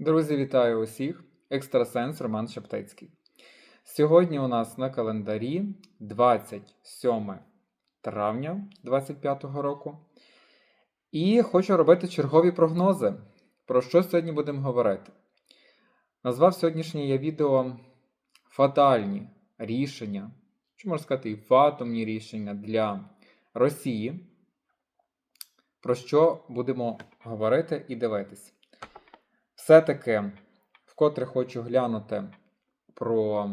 Друзі, вітаю усіх! Екстрасенс Роман Шептицький. Сьогодні у нас на календарі 27 травня 2025 року. І хочу робити чергові прогнози. Про що сьогодні будемо говорити? Назвав сьогоднішнє я відео фатальні рішення, чи можна сказати, і фатомні рішення для Росії. Про що будемо говорити і дивитись. Все-таки вкотре хочу глянути про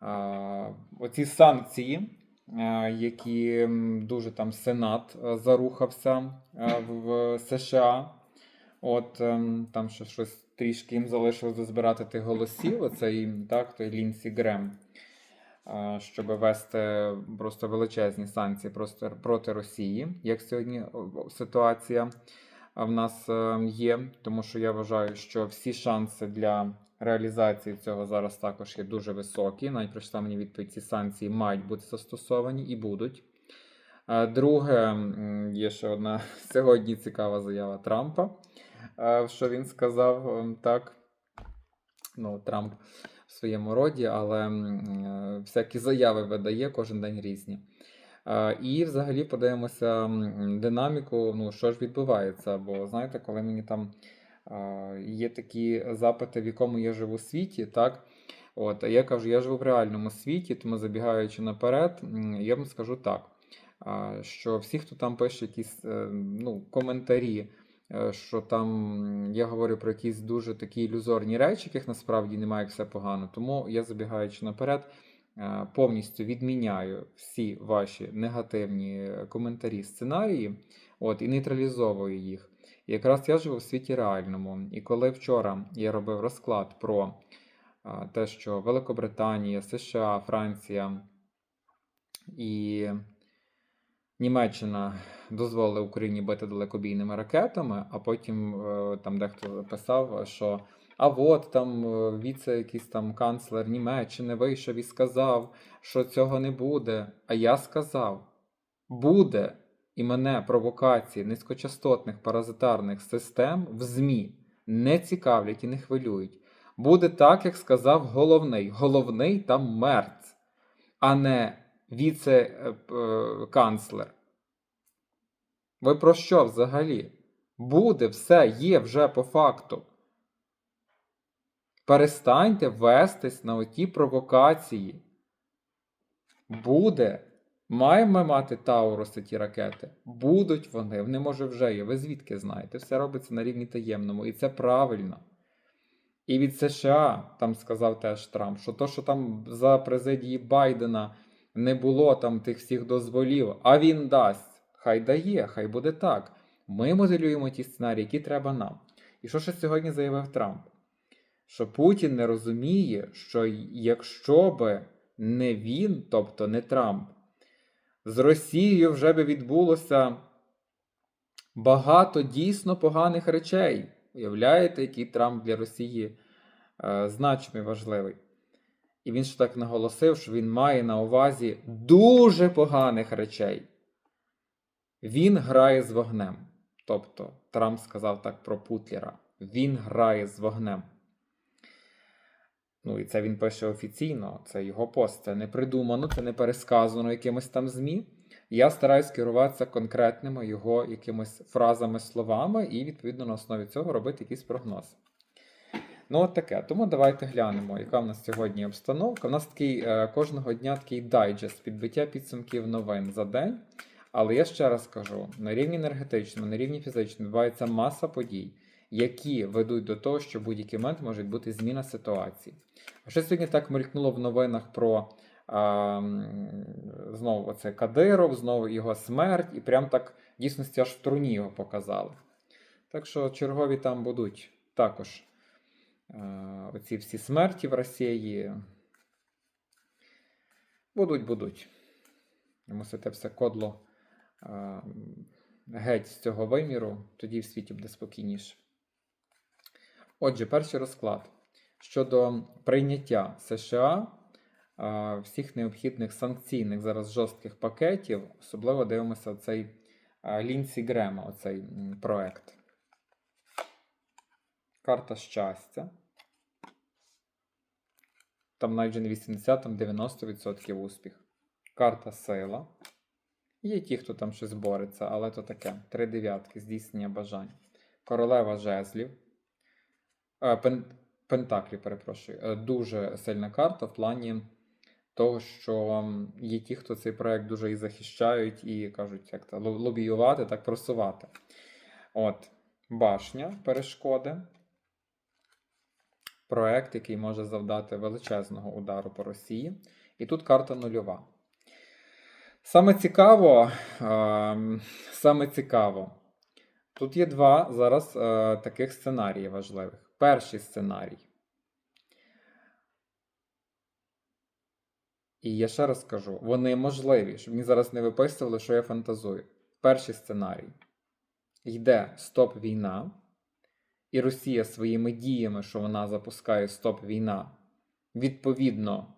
а, оці санкції, а, які дуже там Сенат зарухався а, в, США. От ем, там ще щось трішки їм залишилось дозбирати тих голосів. Оцей так, той Лінсі Грем, щоб вести просто величезні санкції проти Росії, як сьогодні ситуація в нас е, є, тому що я вважаю, що всі шанси для реалізації цього зараз також є дуже високі. Навіть прийшла мені відповідь, ці санкції мають бути застосовані і будуть. Е, Друге, є ще одна сьогодні цікава заява Трампа, е, що він сказав ем, так. Ну, Трамп в своєму роді, але е, всякі заяви видає кожен день різні. І взагалі подивимося динаміку, ну що ж відбувається. Бо знаєте, коли мені там є такі запити, в якому я живу світі, так. От, а я кажу, я живу в реальному світі, тому забігаючи наперед, я вам скажу так, що всі, хто там пише якісь е, ну, коментарі, е, що там я говорю про якісь дуже такі ілюзорні речі, яких насправді немає, як все погано. Тому я забігаючи наперед, повністю відміняю всі ваші негативні коментарі, сценарії, от, і нейтралізовую їх. І якраз я живу в світі реальному. І коли вчора я робив розклад про те, що Великобританія, США, Франція і Німеччина дозволили Україні бити далекобійними ракетами, а потім е, там дехто писав, що а от там е, віце якийсь там канцлер Німеччини вийшов і сказав, що цього не буде. А я сказав: буде. І мене провокації низькочастотних паразитарних систем в ЗМІ не цікавлять і не хвилюють. Буде так, як сказав головний. Головний там мерц, а не віце-канцлер. Ви про що взагалі? Буде, все, є вже по факту. Перестаньте вестись на оті провокації. Буде. Маємо мати Тауруси ті ракети? Будуть вони, вони може вже є. Ви звідки знаєте? Все робиться на рівні таємному, і це правильно. І від США, там сказав теж Трамп, що то, що там за президії Байдена не було там тих всіх дозволів, а він дасть. Хай дає, хай буде так. Ми моделюємо ті сценарії, які треба нам. І що ще сьогодні заявив Трамп? Що Путін не розуміє, що якщо би не він, тобто не Трамп, з Росією вже би відбулося багато дійсно поганих речей. Уявляєте, який Трамп для Росії е, значний важливий. І він ж так наголосив, що він має на увазі дуже поганих речей. Він грає з вогнем. Тобто, Трамп сказав так про Путлера. Він грає з вогнем. Ну, і це він пише офіційно, це його пост, це не придумано, це не пересказано якимось там ЗМІ. Я стараюсь керуватися конкретними його якимись фразами, словами, і, відповідно, на основі цього робити якийсь прогноз. Ну, от таке. Тому давайте глянемо, яка в нас сьогодні обстановка. У нас такий е, кожного дня такий дайджест підбиття підсумків новин за день. Але я ще раз кажу: на рівні енергетичному, на рівні фізичному відбувається маса подій, які ведуть до того, що в будь-який момент може бути зміна ситуації. Ще сьогодні так мелькнуло в новинах про а, знову оце Кадиров, знову його смерть, і прям так дійсності аж в труні його показали. Так що чергові там будуть також а, оці всі смерті в Росії. Будуть, будуть. Мусите все кодло а, геть з цього виміру, тоді в світі буде спокійніше. Отже, перший розклад щодо прийняття США всіх необхідних санкційних зараз жорстких пакетів, особливо дивимося цей Лінсі Грема, оцей проект. карта щастя. Там навіть не 80, там 90% успіх. Карта сила. Є ті, хто там щось бореться, але то таке. Три дев'ятки, здійснення бажань. Королева жезлів. Пен, Пентаклі, перепрошую. Е, Дуже сильна карта в плані того, що є ті, хто цей проект дуже і захищають, і кажуть, як то лобіювати, так просувати. От, башня, перешкоди. Проект, який може завдати величезного удару по Росії. І тут карта нульова. Саме цікаво, ем, саме цікаво. Тут є два зараз е, таких сценарії важливих. Перший сценарій. І я ще раз кажу, вони можливі, щоб мені зараз не виписували, що я фантазую. Перший сценарій. Йде стоп-війна, і Росія своїми діями, що вона запускає стоп-війна, відповідно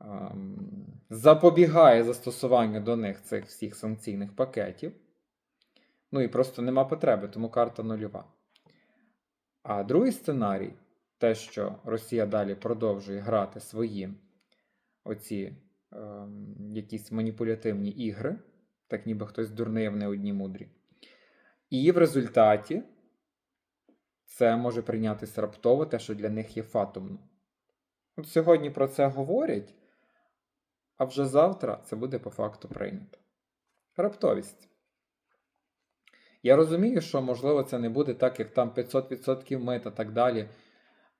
ем, запобігає застосуванню до них цих всіх санкційних пакетів. Ну і просто нема потреби, тому карта нульова. А другий сценарій те, що Росія далі продовжує грати свої оці ем, якісь маніпулятивні ігри, так ніби хтось дурний, а вони одні мудрі. І в результаті це може прийнятися раптово те, що для них є фатумно. От сьогодні про це говорять, а вже завтра це буде по факту прийнято. Раптовість. Я розумію, що, можливо, це не буде так, як там 500% мит та так далі.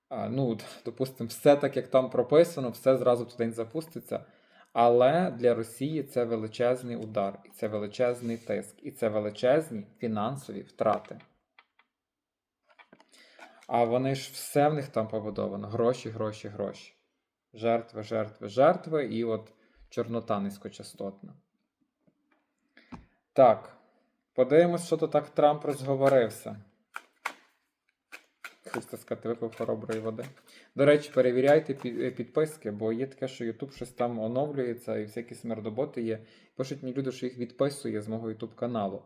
А, ну, допустимо, все так, як там прописано, все зразу день запуститься. Але для Росії це величезний удар, і це величезний тиск, і це величезні фінансові втрати. А вони ж все в них там побудовано: гроші, гроші, гроші. Жертви, жертви, жертви, і от чорнота низькочастотна. Так. Подивимось, що то так Трамп розговорився. Хочете сказати, випив хороброї води. До речі, перевіряйте е, підписки, бо є таке, що YouTube щось там оновлюється і всякі смердоботи є. Пишуть мені люди, що їх відписує з мого YouTube каналу.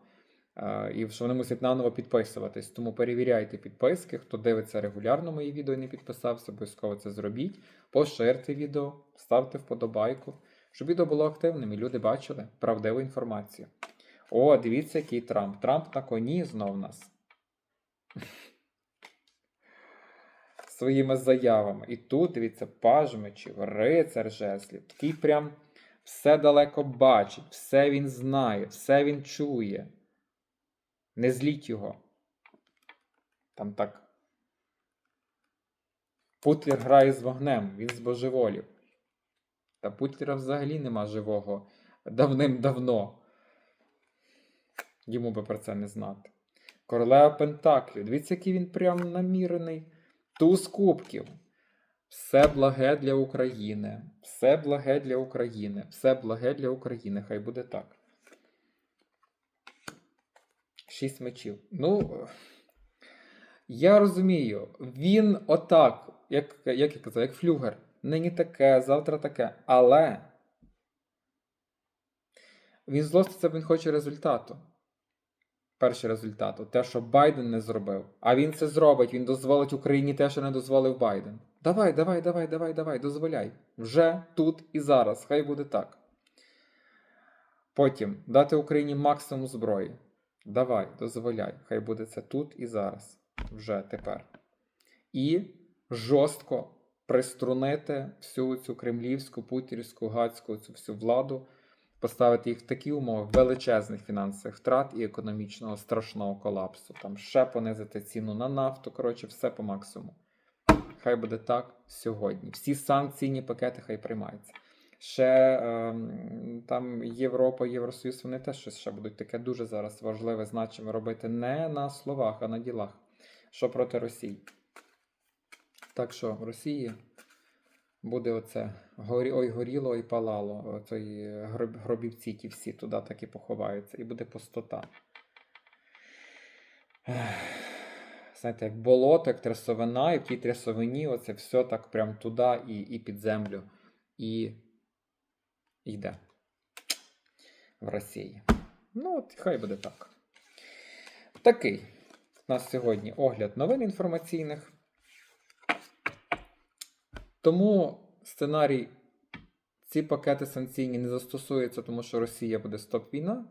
І що вони мусять наново підписуватись. Тому перевіряйте підписки. Хто дивиться регулярно мої відео і не підписався, обов'язково це зробіть. Поширте відео, ставте вподобайку, щоб відео було активним і люди бачили правдиву інформацію. О, дивіться, який Трамп. Трамп на коні знов нас. Своїми заявами. І тут, дивіться, паж мечів, рицар жезлів. Такий прям все далеко бачить, все він знає, все він чує. Не зліть його. Там так. Путлер грає з вогнем, він збожеволів. Та Путлера взагалі нема живого давним-давно. Йому би про це не знати. Королева Пентаклів. Дивіться, який він прям намірений. Туз кубків. Все благе для України. Все благе для України. Все благе для України. Хай буде так. Шість мечів. Ну, я розумію, він отак, як, як я казав, як флюгер. Нині таке, завтра таке. Але він злоститься, він хоче результату. Перший результат те, що Байден не зробив. А він це зробить, він дозволить Україні те, що не дозволив Байден. Давай, давай, давай, давай, давай, дозволяй. Вже тут і зараз. Хай буде так. Потім дати Україні максимум зброї. Давай, дозволяй. Хай буде це тут і зараз. Вже тепер. І жорстко приструнити всю цю кремлівську, путірську, гацьку, цю всю владу поставити їх в такі умови величезних фінансових втрат і економічного страшного колапсу. Там ще понизити ціну на нафту. Коротше, все по максимуму. Хай буде так сьогодні. Всі санкційні пакети хай приймаються. Ще ем, там Європа, Євросоюз, вони теж щось ще будуть таке дуже зараз важливе, значиме робити не на словах, а на ділах. Що проти Росії. Так що Росії буде оце горі, ой, горіло і палало. Оцей гроб, гробівці ті всі туди так і поховаються. І буде пустота. Знаєте, як болото, як трясовина, і в тій трясовині оце все так прям туди і, і під землю. І йде в Росії. Ну, от хай буде так. Такий. У нас сьогодні огляд новин інформаційних. Тому сценарій ці пакети санкційні не застосуються, тому що Росія буде стоп-війна.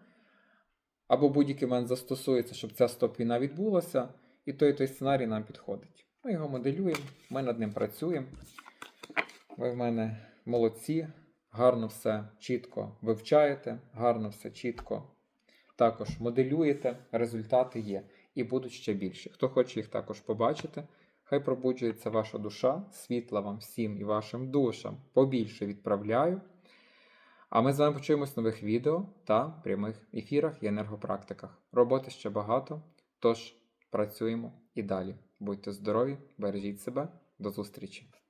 Або будь-який момент застосується, щоб ця стоп-війна відбулася, і той той сценарій нам підходить. Ми його моделюємо, ми над ним працюємо. Ви в мене молодці, гарно все чітко вивчаєте, гарно все чітко також моделюєте, результати є і будуть ще більше. Хто хоче їх також побачити, хай пробуджується ваша душа, світла вам всім і вашим душам побільше відправляю. А ми з вами почуємось в нових відео та прямих ефірах і енергопрактиках. Роботи ще багато, тож працюємо і далі. Будьте здорові, бережіть себе, до зустрічі!